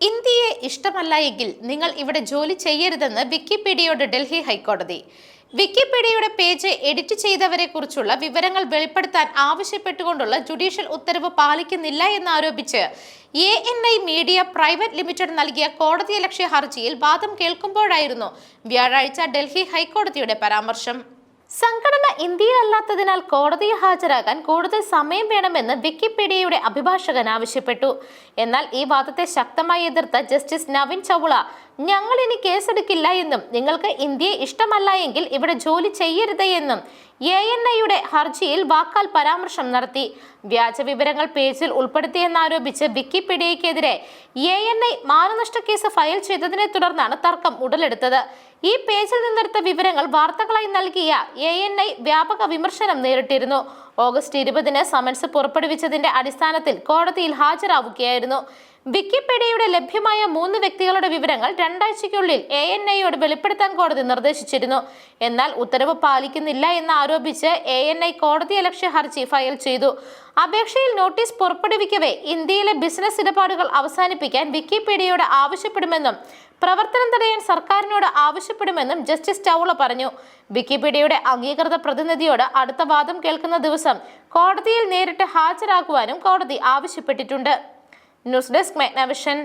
ഇന്ത്യയെ ഇഷ്ടമല്ല എങ്കിൽ നിങ്ങൾ ഇവിടെ ജോലി ചെയ്യരുതെന്ന് വിക്കിപീഡിയയോട് ഡൽഹി ഹൈക്കോടതി. വിക്കിപീഡിയയുടെ പേജ് എഡിറ്റ് ചെയ്തവരെ കുറിച്ചുള്ള വിവരങ്ങൾ വെളിപ്പെടുത്താൻ ആവശ്യപ്പെട്ടുകൊണ്ടുള്ള ജുഡീഷ്യൽ ഉത്തരവ് പാലിക്കുന്നില്ല എന്നാരോപിച്ച് A N I media private limited നൽകിയ കോടതിയലക്ഷ്യ ഹർജിയിൽ വാദം കേൾക്കുമ്പോഴായിരുന്നു വ്യാഴാഴ്ച ഡൽഹി ഹൈക്കോടതിയുടെ പരാമർശം. സംഘടന ഇന്ത്യയിലല്ലാത്തതിനാൽ കോടതിയിൽ ഹാജരാകാൻ കൂടുതൽ സമയം വേണമെന്ന് വിക്കിപീഡിയയുടെ അഭിഭാഷകൻ ആവശ്യപ്പെട്ടു. എന്നാൽ ഈ വാദത്തെ ശക്തമായി എതിർത്ത ജസ്റ്റിസ് നവിൻ ചൗള ഞങ്ങൾ ഇനി കേസെടുക്കില്ല എന്നും നിങ്ങൾക്ക് ഇന്ത്യയെ ഇഷ്ടമല്ല എങ്കിൽ ഇവിടെ ജോലി ചെയ്യരുത് എന്നും എ എൻ ഐയുടെ ഹർജിയിൽ വാക്കാൽ പരാമർശം നടത്തി. വ്യാജ വിവരങ്ങൾ പേജിൽ ഉൾപ്പെടുത്തിയെന്നാരോപിച്ച് വിക്കിപീഡിയയ്ക്കെതിരെ എ എൻ ഐ മാനനഷ്ട കേസ് ഫയൽ ചെയ്തതിനെ തുടർന്നാണ് തർക്കം ഉടലെടുത്തത്. ഈ പേജിൽ നിന്നെടുത്ത വിവരങ്ങൾ വാർത്തകളായി നൽകിയ എ എൻ ഐ വ്യാപക വിമർശനം നേരിട്ടിരുന്നു. ഓഗസ്റ്റ് ഇരുപതിന് സമൻസ് പുറപ്പെടുവിച്ചതിന്റെ അടിസ്ഥാനത്തിൽ കോടതിയിൽ ഹാജരാവുകയായിരുന്നു. വിക്കിപീഡിയയുടെ ലഭ്യമായ മൂന്ന് വ്യക്തികളുടെ വിവരങ്ങൾ രണ്ടാഴ്ചയ്ക്കുള്ളിൽ എ എൻ ഐയോട് വെളിപ്പെടുത്താൻ കോടതി നിർദ്ദേശിച്ചിരുന്നു. എന്നാൽ ഉത്തരവ് പാലിക്കുന്നില്ല എന്ന് ആരോപിച്ച് എ എൻ ഐ കോടതിയലക്ഷ്യ ഹർജി ഫയൽ ചെയ്തു. അപേക്ഷയിൽ നോട്ടീസ് പുറപ്പെടുവിക്കവേ ഇന്ത്യയിലെ ബിസിനസ് ഇടപാടുകൾ അവസാനിപ്പിക്കാൻ വിക്കിപീഡിയയോട് ആവശ്യപ്പെടുമെന്നും പ്രവർത്തനം തടയാൻ സർക്കാരിനോട് ആവശ്യപ്പെടുമെന്നും ജസ്റ്റിസ് ടൗള പറഞ്ഞു. വിക്കിപീഡിയയുടെ അംഗീകൃത പ്രതിനിധിയോട് അടുത്ത വാദം കേൾക്കുന്ന ദിവസം കോടതിയിൽ നേരിട്ട് ഹാജരാക്കുവാനും കോടതി ആവശ്യപ്പെട്ടിട്ടുണ്ട്. News desk മെഗ്നവിഷൻ